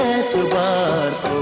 এক